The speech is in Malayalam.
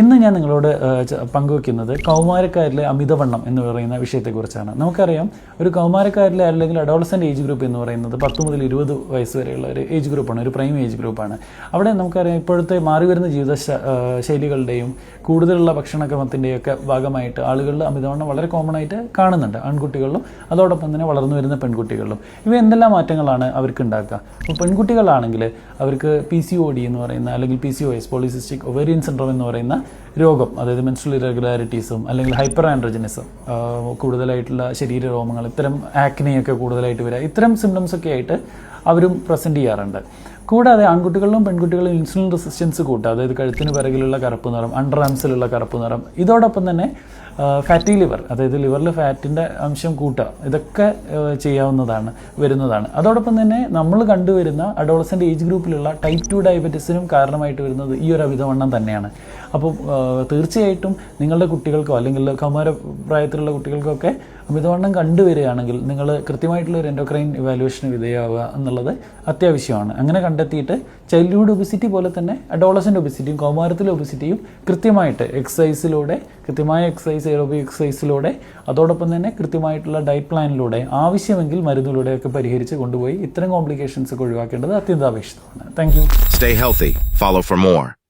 ഇന്ന് ഞാൻ നിങ്ങളോട് പങ്കുവെക്കുന്നത് കൗമാരക്കാരിലെ അമിതവണ്ണം എന്ന് പറയുന്ന വിഷയത്തെക്കുറിച്ചാണ്. നമുക്കറിയാം ഒരു കൗമാരക്കാരിലെ അല്ലെങ്കിൽ അഡോളസന്റ് ഏജ് ഗ്രൂപ്പ് എന്ന് പറയുന്നത് പത്ത് മുതൽ ഇരുപത് വയസ്സ് വരെയുള്ള ഒരു ഏജ് ഗ്രൂപ്പാണ് ഒരു പ്രൈം ഏജ് ഗ്രൂപ്പാണ് അവിടെ നമുക്കറിയാം ഇപ്പോഴത്തെ മാറി വരുന്ന ജീവിത ശൈലികളുടെയും കൂടുതലുള്ള ഭക്ഷണക്രമത്തിന്റെയൊക്കെ ഭാഗമായിട്ട് ആളുകളിൽ അമിതവണ്ണം വളരെ കോമൺ ആയിട്ട് കാണുന്നുണ്ട് ആൺകുട്ടികളിലും അതോടൊപ്പം തന്നെ വളർന്നു വരുന്ന പെൺകുട്ടികളിലും. ഇവ എന്തെല്ലാം മാറ്റങ്ങളാണ് അവർക്ക് ഉണ്ടാക്കുക? അപ്പോൾ പെൺകുട്ടികളാണെങ്കിൽ അവർക്ക് പി സി ഒ ഡി എന്ന് പറയുന്ന അല്ലെങ്കിൽ P C O S polycystic ovarian syndrome എന്ന് പറയുന്ന രോഗം അതായത് മെൻസ്ട്രൽ ഇറഗുലാരിറ്റീസും അല്ലെങ്കിൽ ഹൈപ്പർ ആൻഡ്രജനിസം കൂടുതലായിട്ടുള്ള ശരീര രോമങ്ങൾ ഇത്തരം ആക്നെയൊക്കെ കൂടുതലായിട്ട് വരിക ഇത്തരം സിംറ്റംസ് ഒക്കെ ആയിട്ട് അവരും പ്രസന്റ് ചെയ്യാറുണ്ട്. കൂടാതെ ആൺകുട്ടികളിലും പെൺകുട്ടികളിലും ഇൻസുലിൻ റെസിസ്റ്റൻസ് കൂട്ടുക അതായത് കഴുത്തിന് പിറകിലുള്ള കറുപ്പ് നിറം അണ്ടർ ആംസിലുള്ള കറുപ്പ് നിറം ഇതോടൊപ്പം തന്നെ ഫാറ്റി ലിവർ അതായത് ലിവറിൽ ഫാറ്റിന്റെ അംശം കൂട്ടുക. ഇതൊക്കെ ചെയ്യാവുന്നതാണ് വരുന്നതാണ്. അതോടൊപ്പം തന്നെ നമ്മൾ കണ്ടുവരുന്ന അഡോളസന്റ് ഏജ് ഗ്രൂപ്പിലുള്ള ടൈപ്പ് ടു ഡയബറ്റീസിനും കാരണമായിട്ട് വരുന്നത് ഈ ഒരു അമിതവണ്ണം തന്നെയാണ്. അപ്പോൾ തീർച്ചയായിട്ടും നിങ്ങളുടെ കുട്ടികൾക്കോ അല്ലെങ്കിൽ കൗമാര പ്രായത്തിലുള്ള കുട്ടികൾക്കൊക്കെ അമിതവണ്ണം കണ്ടുവരികയാണെങ്കിൽ നിങ്ങൾ കൃത്യമായിട്ടുള്ള ഒരു എൻഡോക്രൈൻ ഇവാലുവേഷന് വിധേയമാവുക എന്നുള്ളത് അത്യാവശ്യമാണ്. അങ്ങനെ കണ്ടെത്തിയിട്ട് ചൈൽഡ്ഹുഡ് ഒബിസിറ്റി പോലെ തന്നെ അഡോളസന്റ് ഒബിസിറ്റിയും കൗമാരത്തിലെ ഒബിസിറ്റിയും കൃത്യമായിട്ട് എക്സസൈസിലൂടെ കൃത്യമായ എക്സസൈസ് എറോബിക് എക്സസൈസിലൂടെ അതോടൊപ്പം തന്നെ കൃത്യമായിട്ടുള്ള ഡയറ്റ് പ്ലാനിലൂടെ ആവശ്യമെങ്കിൽ മരുന്നിലൂടെയൊക്കെ പരിഹരിച്ച് കൊണ്ടുപോയി ഇത്തരം കോംപ്ലിക്കേഷൻസ് ഒക്കെ ഒഴിവാക്കേണ്ടത് അത്യന്താപേക്ഷിതമാണ്. Thank you stay healthy follow for more.